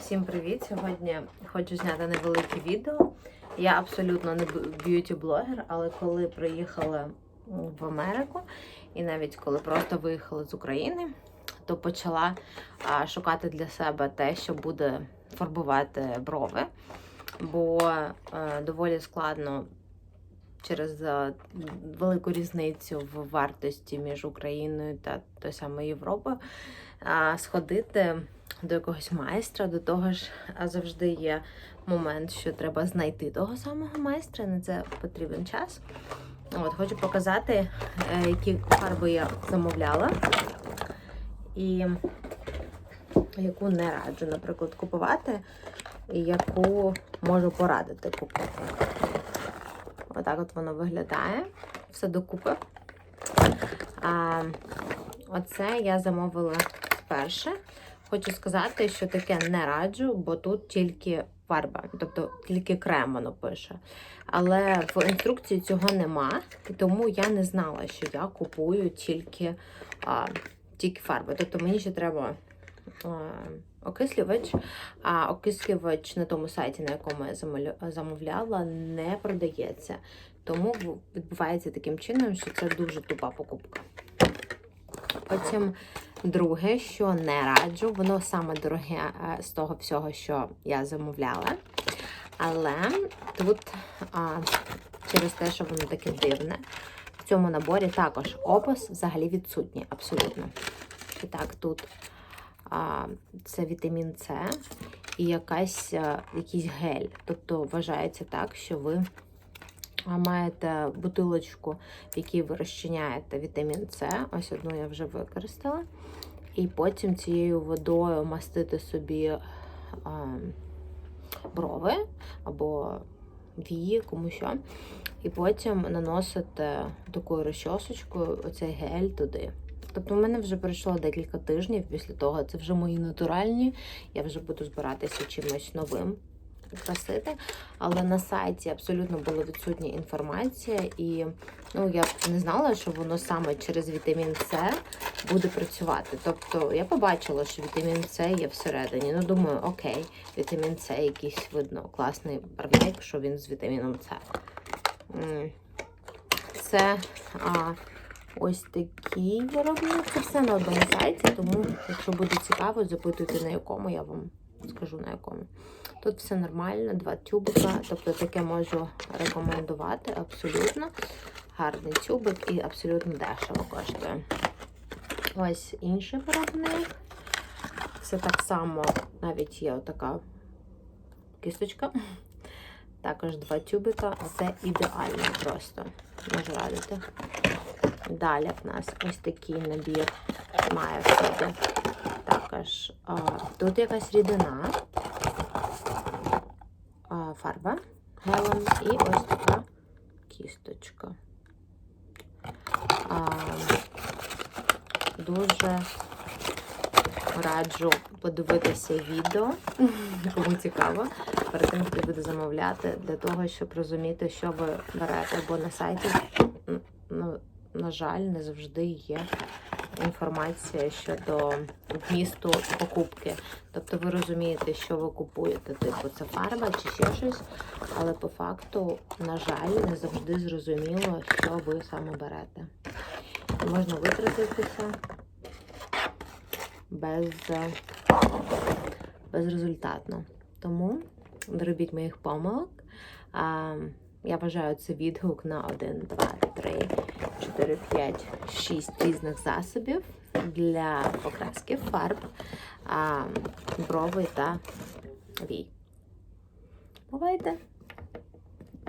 Всім привіт! Сьогодні хочу зняти невелике відео. Я абсолютно не б'юті-блогер, але коли приїхала в Америку, і навіть коли просто виїхала з України, то почала а, шукати для себе те, що буде фарбувати брови, бо а, доволі складно через е, велику різницю в вартості між Україною та той самою Європою сходити до якогось майстра, до того ж завжди є момент, що треба знайти того самого майстра, на це потрібен час. От, Хочу показати, е, які фарби я замовляла і яку не раджу, наприклад, купувати, і яку можу порадити купити. Отак от воно виглядає. Все докупи. А, Оце я замовила вперше. Хочу сказати, що таке не раджу, бо тут тільки фарба, тобто тільки крем воно пише. Але в інструкції цього нема, тому я не знала, що я купую тільки а, тільки фарби. Тобто мені ще треба окислювач, а окислювач на тому сайті, на якому я замовляла, не продається. Тому відбувається таким чином, що це дуже тупа покупка. Потім друге, що не раджу, воно саме дороге е, з того всього, що я замовляла. Але тут, а, через те, що воно таке дивне, в цьому наборі також опис взагалі відсутній, абсолютно. І так, тут це вітамін С і якась, а, якийсь гель. Тобто вважається так, що ви маєте бутилочку, в якій ви розчиняєте вітамін С. Ось одну я вже використала. І потім цією водою мастити собі брови або вії, кому що. І потім наносите такою розчосочкою оцей гель туди. Тобто, в мене вже пройшло декілька тижнів після того. Це вже мої натуральні. Я вже буду збиратися чимось новим красити. Але на сайті абсолютно була відсутня інформація, і ну, я не знала, що воно саме через вітамін С буде працювати. Тобто я побачила, що вітамін С є всередині. Ну, думаю, окей, вітамін С якийсь видно класний барвник, що він з вітаміном С. Це а, ось такий виробник. Це все на одному сайті, тому, якщо буде цікаво, запитуйте, на якому я вам скажу на якому. Тут все нормально, два тюбика, тобто таке можу рекомендувати абсолютно. Гарний тюбик і абсолютно дешево коштує. Ось інший виробник. Це так само навіть є отака кисточка. Також два тюбика. Це ідеально просто. Можу радити. Далі в нас ось такий набір має в собі також. А, тут якась рідина фарба гелем і ось така кісточка. А, Дуже раджу подивитися відео, кому цікаво, перед тим, хто буде замовляти, для того, щоб розуміти, що ви берете, бо на сайті, на жаль, не завжди є інформація щодо вмісту покупки. Тобто ви розумієте, що ви купуєте, типу це фарба чи ще щось, але по факту, на жаль, не завжди зрозуміло, що ви саме берете. Можна витратитися без, безрезультатно. Тому не робіть моїх помилок. Я вважаю це відгук на 1, 2, 3, 4, 5, 6 різних засобів для покраски фарб, брови та вій. Бувайте!